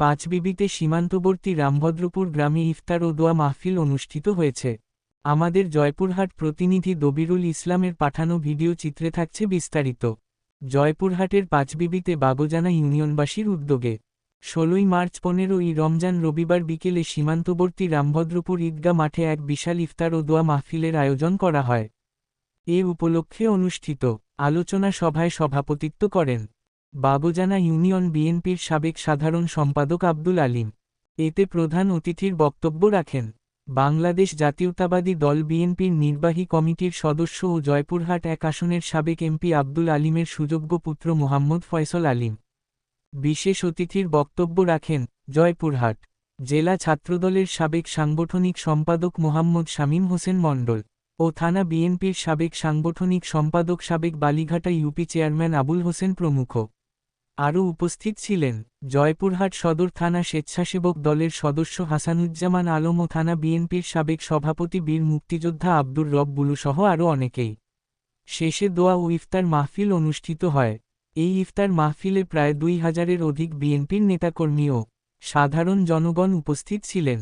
পাঁচবিবিতে সীমান্তবর্তী রামভদ্রপুর গ্রামে ইফতার ও দোয়া মাহফিল অনুষ্ঠিত হয়েছে। আমাদের জয়পুরহাট প্রতিনিধি দবিরুল ইসলামের পাঠানো ভিডিও চিত্রে থাকছে বিস্তারিত। জয়পুরহাটের পাঁচবিবিতে বাগোজানা ইউনিয়নবাসীর উদ্যোগে ষোলোই মার্চ পনেরোই রমজান রবিবার বিকেলে সীমান্তবর্তী রামভদ্রপুর ঈদগা মাঠে এক বিশাল ইফতার ও দোয়া মাহফিলের আয়োজন করা হয়। এ উপলক্ষে অনুষ্ঠিত আলোচনা সভায় সভাপতিত্ব করেন বাগোজানা ইউনিয়ন বিএনপির সাবেক সাধারণ সম্পাদক আব্দুল আলিম। এতে প্রধান অতিথির বক্তব্য রাখেন। বাংলাদেশ জাতীয়তাবাদী দল বিএনপির নির্বাহী কমিটির সদস্য ও জয়পুরহাট এক আসনের সাবেক এমপি আব্দুল আলিমের সুযোগ্য পুত্র মোহাম্মদ ফয়সল আলিম। বিশেষ অতিথির বক্তব্য রাখেন জয়পুরহাট জেলা ছাত্রদলের সাবেক সাংগঠনিক সম্পাদক মোহাম্মদ শামীম হোসেন মণ্ডল ও থানা বিএনপির সাবেক সাংগঠনিক সম্পাদক সাবেক বালিঘাটা ইউপি চেয়ারম্যান আবুল হোসেন প্রমুখ। আরও উপস্থিত ছিলেন জয়পুরহাট সদর থানা স্বেচ্ছাসেবক দলের সদস্য হাসানুজ্জামান আলম ও থানা বিএনপির সাবেক সভাপতি বীর মুক্তিযোদ্ধা আব্দুর রব বুলুসহ আরও অনেকেই। শেষে দোয়া ও ইফতার মাহফিল অনুষ্ঠিত হয়। এই ইফতার মাহফিলে প্রায় দুই হাজারের অধিক বিএনপির নেতাকর্মী ও সাধারণ জনগণ উপস্থিত ছিলেন।